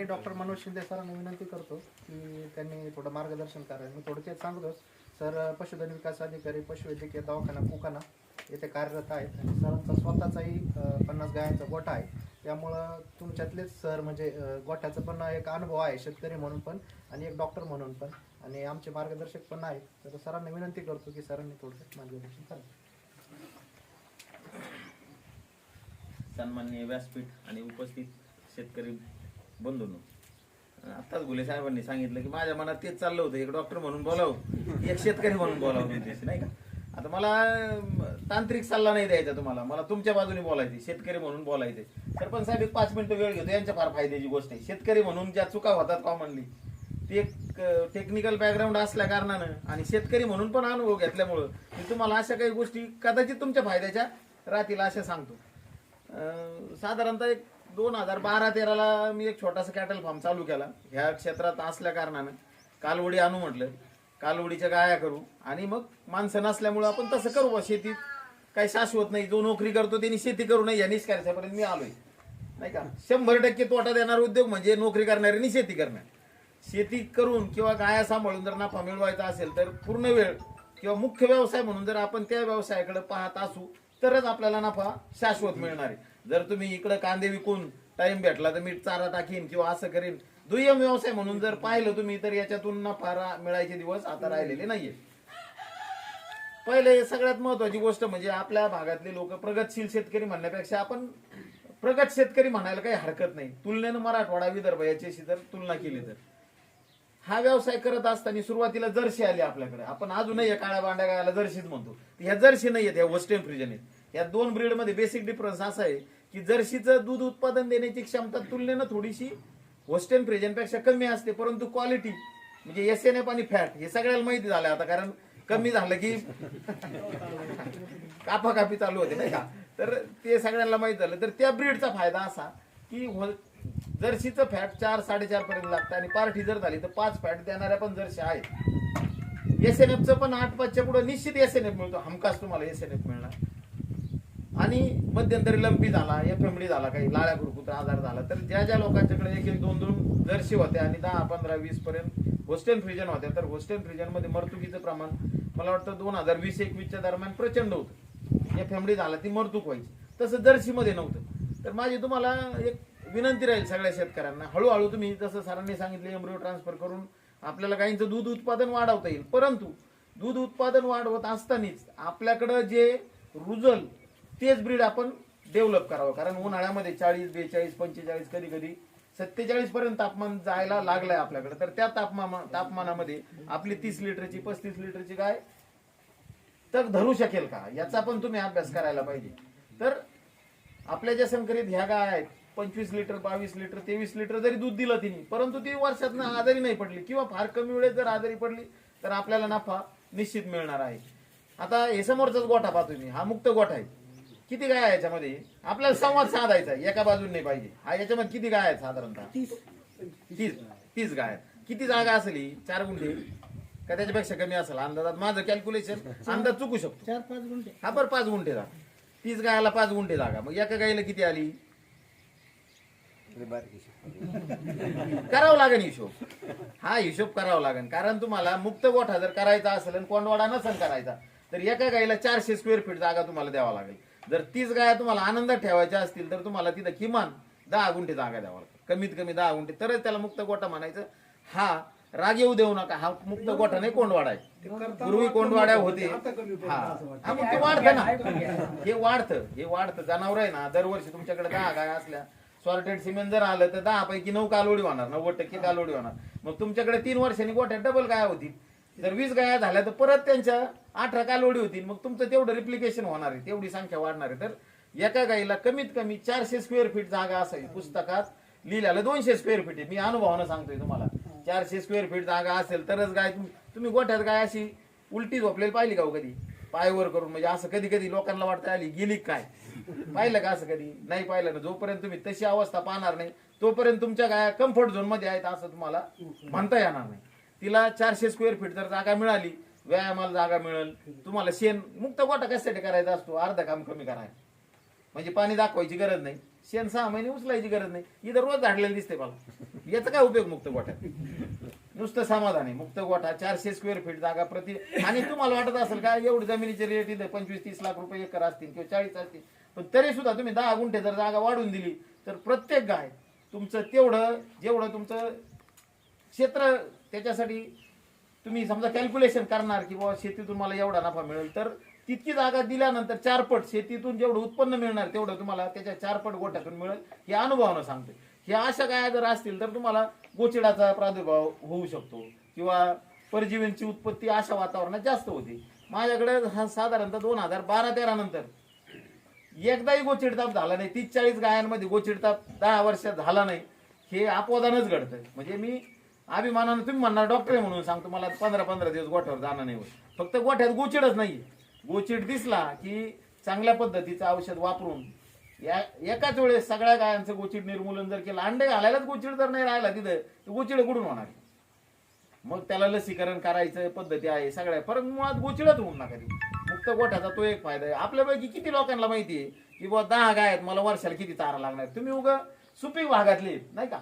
मी doctor Manoj Shinde सरांना विनंती करतो की त्यांनी थोडं मार्गदर्शन करायला मी थोडक्यात सांगतो सर पशुधन विकास अधिकारी पशुवैद्यकीय दवाखाना कुकाना येथे कार्यरत आहेत आणि सरांचा स्वतःचाही पन्नास गायांचा गोठा आहे. त्यामुळं तुमच्यातलेच सर म्हणजे गोठ्याचा पण एक अनुभव आहे शेतकरी म्हणून पण आणि एक डॉक्टर म्हणून पण आणि आमचे मार्गदर्शक पण आहेत. तर सरांना विनंती करतो की सरांनी थोडक्यात मार्गदर्शन करावं सन्मान्य व्यासपीठ आणि उपस्थित शेतकरी बंधून. आत्ताच गुले साहेबांनी सांगितलं की माझ्या मनात तेच चाललं होतं. एक डॉक्टर म्हणून बोलावं एक शेतकरी म्हणून बोलावं नाही का? आता मला तांत्रिक सल्ला नाही द्यायचा तुम्हाला. मला तुमच्या बाजूने बोलायचे शेतकरी म्हणून बोलायचे सरपंच साहेब एक पाच मिनिटं वेळ घेतो. यांच्या फार फायद्याची गोष्ट आहे. शेतकरी म्हणून ज्या चुका होतात कॉमनली ते एक टेक्निकल बॅकग्राऊंड असल्या कारणानं आणि शेतकरी म्हणून पण अनुभव घेतल्यामुळं मी तुम्हाला अशा काही गोष्टी कदाचित तुमच्या फायद्याच्या राहतील अशा सांगतो. साधारणतः एक दोन हजार बारा तेराला मी एक छोटासा कॅटल फार्म चालू केला. ह्या क्षेत्रात असल्या कारणानं कालवडी आणू म्हटलं. कालवडीच्या गाया करू. आणि मग माणसं नसल्यामुळं आपण तसं करू बा शेतीत. काही शाश्वत नाही. जो नोकरी करतो त्यांनी शेती करू नये. या निष्कर्षापर्यंत मी आलोय. नाही का? शंभर टक्के तोटा देणारा उद्योग म्हणजे नोकरी करणाऱ्यांनी शेती करणार. शेती करून किंवा गाया सांभाळून जर नफा मिळवायचा असेल तर पूर्ण वेळ किंवा मुख्य व्यवसाय म्हणून जर आपण त्या व्यवसायाकडे पाहत असू तरच आपल्याला नफा शाश्वत मिळणार आहे. जर तुम्ही इकडे कांदे विकून टाइम भेटला तर मी चारा टाकीन किंवा असं करीन. दुय्यम व्यवसाय म्हणून जर पाहिलं तुम्ही तर याच्यातून नफा मिळायचे दिवस आता राहिलेले नाहीये. पहिले सगळ्यात महत्वाची गोष्ट म्हणजे आपल्या भागातले लोक प्रगतशील शेतकरी म्हणण्यापेक्षा आपण प्रगत शेतकरी म्हणायला काही हरकत नाही. तुलनेनं मराठवाडा विदर्भ याच्याशी जर तुलना केली तर. हा व्यवसाय करत असताना सुरुवातीला जर्सी आली आपल्याकडे. आपण अजूनही काळ्या बांड्या गायला जर्सीच म्हणतो. ह्या जर्सी नाही आहेत ह्या वेस्टर्न फ्रिजन आहेत. या दोन ब्रीडमध्ये बेसिक डिफरन्स असा आहे की जर्सीचं दूध उत्पादन देण्याची क्षमता तुलनेनं थोडीशी वेस्टर्न फ्रिजनपेक्षा कमी असते परंतु क्वालिटी म्हणजे एस एन एफ आणि फॅट हे सगळ्याला माहिती झालं आता कारण कमी झालं की कापा कापी चालू होते नाही का? तर ते सगळ्यांना माहीत झालं. तर त्या ब्रीडचा फायदा असा की जर्सीचं फॅट चार साडेचार पर्यंत लागतं आणि पार्टी जर झाली तर पाच फॅट देणाऱ्या पण जर्सी आहेत. एस एन एफचं पण आठ पाचच्या पुढे निश्चित एस एन एफ मिळतो. हमखास तुम्हाला एस एन एफ मिळणार. आणि मध्यंतरी लंपी झाला एफएमडी झाला काही लाळ्या खुरकुत्रा आजार झाला. तर ज्या ज्या लोकांच्याकडे एक एक दोन दोन जर्सी होत्या आणि दहा पंधरा वीस पर्यंत होस्टेल फ्रिजन होत्या तर होस्टेल फ्रिजनमध्ये प्रमाण मला वाटतं दोन हजार वीस एकवीसच्या दरम्यान प्रचंड होतं. एफएमडी झाला ती मर्तूक व्हायची. तसं जर्सी मध्ये नव्हतं. तर माझी तुम्हाला एक विनंती राहील सगळ्या शेतकऱ्यांना. हळूहळू तुम्ही जसं सरांनी सांगितले एम्ब्रिओ ट्रान्सफर करून आपल्याला गाईंचं दूध उत्पादन वाढवता येईल. परंतु दूध उत्पादन वाढवत असतानाच आपल्याकडं जे रुजल तेच ब्रीड आपण डेव्हलप करावं. कारण उन्हाळ्यामध्ये चाळीस बेचाळीस पंचेचाळीस कधी कधी सत्तेचाळीस पर्यंत तापमान जायला लागलंय आपल्याकडे. तर त्या तापमान तापमानामध्ये आपली तीस लिटरची पस्तीस लिटरची गाय तर धरू शकेल का? याचा पण तुम्ही अभ्यास करायला पाहिजे. तर आपल्या ज्या संकरित ह्या गाय आहेत पंचवीस लिटर बावीस लिटर तेवीस लिटर जरी दूध दिलं तिने परंतु ती वर्षात आजारी नाही पडली किंवा फार कमी वेळेत जर आजारी पडली तर आपल्याला नफा निश्चित मिळणार आहे. आता हे समोरचाच गोठा पाहतो मी. हा मुक्त गोठा आहे. किती गाय आहे याच्यामध्ये? आपल्याला संवाद साधायचा आहे, एका बाजूने नाही पाहिजे. हा याच्यामध्ये किती गाय आहेत साधारणतः? तीस. तीस. गाय आहेत. किती जागा असेल? ही चार गुंठे. का त्याच्यापेक्षा कमी असेल? अंदाजात माझं कॅल्क्युलेशन अंदाज चुकू शकतो. चार पाच गुंठे. हा बरं पाच गुंठे जागा. तीस गायला पाच गुंठे जागा. मग एका गायला किती आली? करावं लागेल हिशोब. हा हिशोब करावा लागेल. कारण तुम्हाला मुक्त गोठा जर करायचा असेल आणि कोंडवाडा नसेल करायचा तर एका गायला चारशे स्क्वेअर फीट जागा तुम्हाला द्यावा लागेल. जर तीस गाया तुम्हाला आनंदात ठेवायच्या असतील तर तुम्हाला तिथं किमान दहा गुंठे जागा द्यावा लागेल कमीत कमी दहा गुंठे. तरच त्याला मुक्त गोठा म्हणायचं. हा राग येऊ देऊ नका. हा मुक्त गोठा नाही कोंडवाडा आहे. पूर्वी कोंडवाड्या होते. हा. हा, मग ते वाढतं ना. हे वाढतं हे वाढतं. जनावर आहे ना दरवर्षी तुमच्याकडे दहा गाय असल्या सॉर्टेड सिमेंट जर आलं तर दहा पैकी नऊ कालोडी होणार नव्वद टक्के कालोडी होणार. मग तुमच्याकडे तीन वर्षांनी गोठ्यात डबल गाया होतील. जर वीस गाया झाल्या तर परत त्यांच्या अठरा कालोडी होतील मग तुमचं तेवढं रिप्लिकेशन होणार आहे. तेवढी संख्या वाढणार आहे. तर एका गाईला कमीत कमी चारशे स्क्वेअर फीट जागा असावी पुस्तकात लिहिलेलं दोनशे स्क्वेअर फीट आहे. मी अनुभवानं सांगतोय तुम्हाला. चारशे स्क्वेअर फीट जागा असेल तरच गाय तुम्ही गोठ्यात गाय अशी उलटी झोपलेली पाहिली का हो कधी? पायवर करून म्हणजे असं कधी कधी लोकांना वाटतं आली गेली काय? पाहिलं का असं कधी? नाही पाहिलं ना. जोपर्यंत तुम्ही तशी अवस्था पाहणार नाही तोपर्यंत तुमच्या गाया कम्फर्ट झोनमध्ये आहेत असं तुम्हाला म्हणता येणार नाही. तिला चारशे स्क्वेअर फीट जर जागा मिळाली व्यायामाला जागा मिळेल. तुम्हाला शेण मुक्त गोठा कशासाठी करायचा असतो? अर्धा काम कमी करायला म्हणजे पाणी दाखवायची गरज नाही. शेण सहा महिने उचलायची गरज नाही. इथं रोज झाडलेलं दिसते मला. याचा काय उपयोग मुक्त गोठ्यात? नुसतं समाधान आहे. मुक्त गोठा चारशे स्क्वेअर फीट जागा प्रति आणि तुम्हाला वाटत असेल का एवढी जमिनीचे रेट इथे पंचवीस तीस लाख रुपये एकर असतील किंवा चाळीस असतील. पण तरी सुद्धा तुम्ही दहा गुंठे जर जागा वाढून दिली तर प्रत्येक गाय तुमचं तेवढं जेवढं तुमचं क्षेत्र त्याच्यासाठी तुम्ही समजा कॅल्क्युलेशन करणार की बाबा शेतीतून मला एवढा नफा मिळेल तर तितकी जागा दिल्यानंतर चारपट शेतीतून जेवढं उत्पन्न मिळणार तेवढं तुम्हाला त्याच्या चारपट गोठ्यातून मिळेल हे अनुभवानं सांगते हे अशा गाया जर असतील तर तुम्हाला गोचिडाचा प्रादुर्भाव होऊ शकतो किंवा परजीवींची उत्पत्ती अशा वातावरणात जास्त होते. माझ्याकडे हा साधारणतः दोन हजार बारा तेरा नंतर एकदाही गोचिडताप झाला नाही तीस चाळीस गायांमध्ये गोचिडताप दहा वर्षात झाला नाही हे अपवादानच घडतं म्हणजे मी अभिमानानं तुम्ही म्हणणार डॉक्टर आहे म्हणून सांगतो मला पंधरा पंधरा दिवस गोठ्यावर जाणं नाही होत. फक्त गोठ्यात गोचिडच नाही गोचिड दिसला की चांगल्या पद्धतीचं औषध वापरून या एकाच वेळेस सगळ्या गायांचं गोचिड निर्मूलन जर केलं अंडे घालायलाच गोचिड जर नाही राहिला तिथं तर गोचिड कुठून होणार? मग त्याला लसीकरण करायचं पद्धती आहे सगळ्या. परत मुळात गोचिडच होऊन नका ती. मुक्त गोठ्याचा तो एक फायदा आहे. आपल्यापैकी किती लोकांना माहिती आहे की बुवा दहा गाय आहेत मला वर्षाला किती तारा लागणार? तुम्ही उगा सुपीक भागातली नाही का?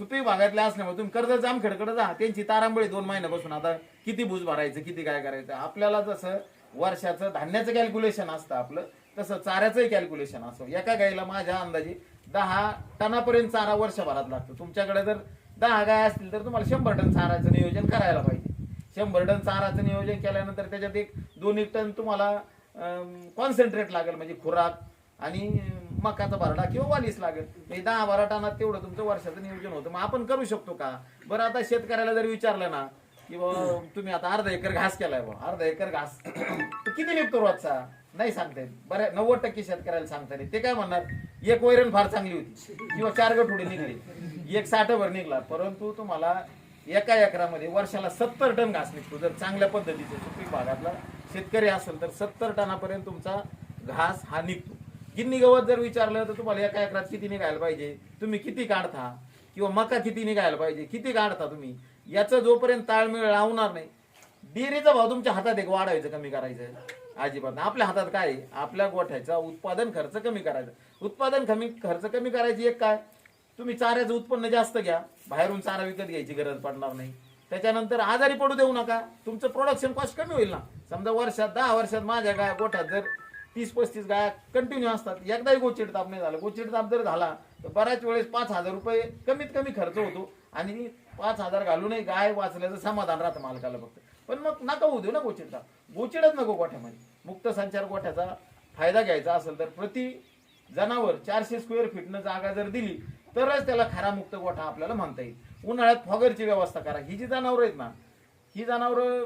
सुपीक भागातल्या असल्यामुळे तुम्ही कर्ज जामखेडकडे जा त्यांची तारांबळी दोन महिन्यापासून आता किती भूज भरायचं किती काय करायचं? आपल्याला जसं वर्षाचं धान्याचं कॅल्क्युलेशन असतं आपलं तसं चाऱ्याचंही कॅल्क्युलेशन असतं. एका गाईला माझ्या अंदाजे दहा टनापर्यंत चारा वर्षभरात लागतो. तुमच्याकडे जर दहा गाय असतील तर तुम्हाला शंभर टन चाराचं नियोजन करायला पाहिजे. शंभर टन चाराचं नियोजन केल्यानंतर त्याच्यात एक दोन एक टन तुम्हाला कॉन्सन्ट्रेट लागेल म्हणजे खुराक आणि मकाचा भरडा किंवा वालीस लागेल. हे दहा बारा टनात तेवढं तुमचं वर्षाचं नियोजन होतं. मग आपण करू शकतो का? बरं आता शेतकऱ्याला जर विचारलं ना की बुवा, तुम्ही आता अर्धा एकर घास केलाय बा अर्धा एकर घास. किती निघतो रोजचा? नाही सांगता येत. बऱ्या नव्वद टक्के शेतकऱ्याला सांगता येत. ते काय म्हणणार? एक वैरण फार चांगली होती. किंवा चार गठोडे निघले. एक साठभर निघला. परंतु तुम्हाला एका एकरामध्ये वर्षाला सत्तर टन घास निघतो. जर चांगल्या पद्धतीचे सुपीक भागातला शेतकरी असेल तर सत्तर टनापर्यंत तुमचा घास हा निघतो. गिन्नी गवत जर विचारलं तर तुम्हाला एका एकरात किती निघायला पाहिजे? तुम्ही किती काढता? किंवा मका किती निघायला पाहिजे? किती काढता तुम्ही? याचं जोपर्यंत ताळमेळ लावणार नाही डेअरीचा भाव तुमच्या हातात एक वाढवायचं कमी करायचं. अजिबात आपल्या हातात काय? आपल्या गोठ्याचा उत्पादन खर्च कमी करायचा. उत्पादन कमी खर्च कमी करायची एक काय? तुम्ही चाऱ्याचं उत्पन्न जास्त घ्या. बाहेरून चारा विकत घ्यायची गरज पडणार नाही. त्याच्यानंतर आजारी पडू देऊ नका. तुमचं प्रोडक्शन कॉस्ट कमी होईल ना. समजा वर्षात दहा वर्षात माझ्या गाय गोठ्यात जर तीस पस्तीस गाया कंटिन्यू असतात. एकदाही गोचिड ताप नाही झाला. गोचिड ताप जर झाला तर बऱ्याच वेळेस पाच हजार रुपये कमीत कमी खर्च होतो. आणि पाच हजार घालूनही गाय वाचल्याचं समाधान राहतं मालकाला फक्त. पण मग नका होऊ देऊ ना गोचिड ताप. गोचिडच नको गोठ्यामध्ये. मुक्त संचार गोठ्याचा फायदा घ्यायचा असेल तर प्रति जनावर चारशे स्क्वेअर फीटनं जागा जर दिली तरच त्याला खरा मुक्त गोठा आपल्याला म्हणता येईल. उन्हाळ्यात फॉगरची व्यवस्था करा. ही जी जनावरं आहेत ना ही जनावरं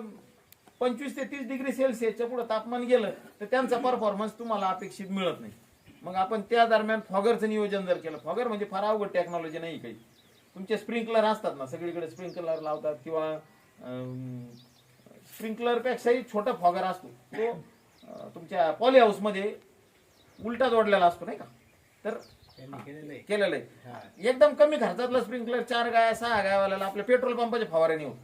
पंचवीस ते तीस डिग्री सेल्सिअसच्या पुढे तापमान गेलं तर त्यांचा परफॉर्मन्स तुम्हाला अपेक्षित मिळत नाही. मग आपण त्या दरम्यान फॉगरचं नियोजन जर केलं फॉगर म्हणजे फार अवघड टेक्नॉलॉजी नाही काही. तुमचे स्प्रिंकलर असतात ना सगळीकडे स्प्रिंकलर लावतात किंवा स्प्रिंकलर पेक्षाही छोटा फॉगर असतो. तो तुमच्या पॉली हाऊसमध्ये उलटा जोडलेला असतो नाही का? तर केलेलं आहे. एकदम कमी खर्चातलं स्प्रिंकलर चार गाय सहा गायवाल्याला आपल्या पेट्रोल पंपाच्या फवाऱ्याने होत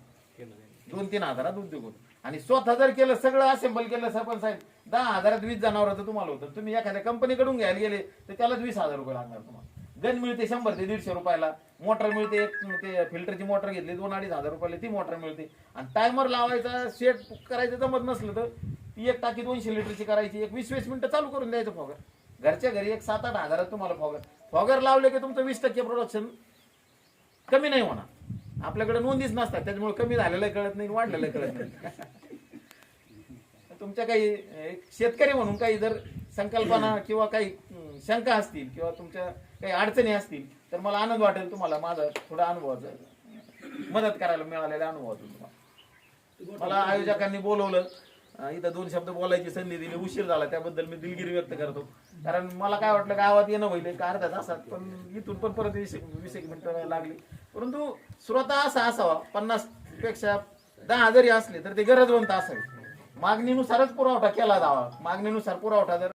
दोन तीन हजारात उद्योग होतो आणि स्वतः जर केलं सगळं असेंबल केलं सरपंच साहेब दहा हजारात वीस जनावरांचं तुम्हाला होतं. तुम्ही एखाद्या कंपनीकडून घ्यायला गेले तर त्यालाच वीस हजार रुपये लागणार तुम्हाला. गन मिळते शंभर ते दीडशे रुपयाला. मोटर मिळते एक ते फिल्टरची मोटर घेतली दोन अडीच हजार रुपयाला ती मोटर मिळते. आणि टायमर लावायचा सेट करायचं जमत नसलं तर ती एक टाकी दोनशे लिटरची करायची एक वीस वीस मिनटं चालू करून द्यायचं फॉगर घरच्या घरी एक सात आठ हजारात तुम्हाला फॉगर फॉगर लावले की तुमचं वीस टक्के प्रोडक्शन कमी नाही होणार. आपल्याकडे नोंदीच नसतात त्याच्यामुळे कमी झालेलं कळत नाही वाढलेलं कळत नाही. तुमच्या काही शेतकरी म्हणून काही जर संकल्पना किंवा काही शंका असतील किंवा तुमच्या काही अडचणी असतील तर मला आनंद वाटेल तुम्हाला माझा थोडा अनुभवाचं मदत करायला मिळालेल्या अनुभवातून तुम्हाला. मला आयोजकांनी बोलवलं इथं दोन शब्द बोलायची संधी दिली उशीर झाला त्याबद्दल मी दिलगिरी व्यक्त करतो. कारण मला काय वाटलं गावात येणं होईल एक अर्धा तासात पण इथून पण परत वीस वीस एक मिनिटं लागली. परंतु श्रोता असा असावा पन्नासपेक्षा दहा जरी असले तर ते गरजवंत असावे. मागणीनुसारच पुरवठा केला जावा. मागणीनुसार पुरवठा जर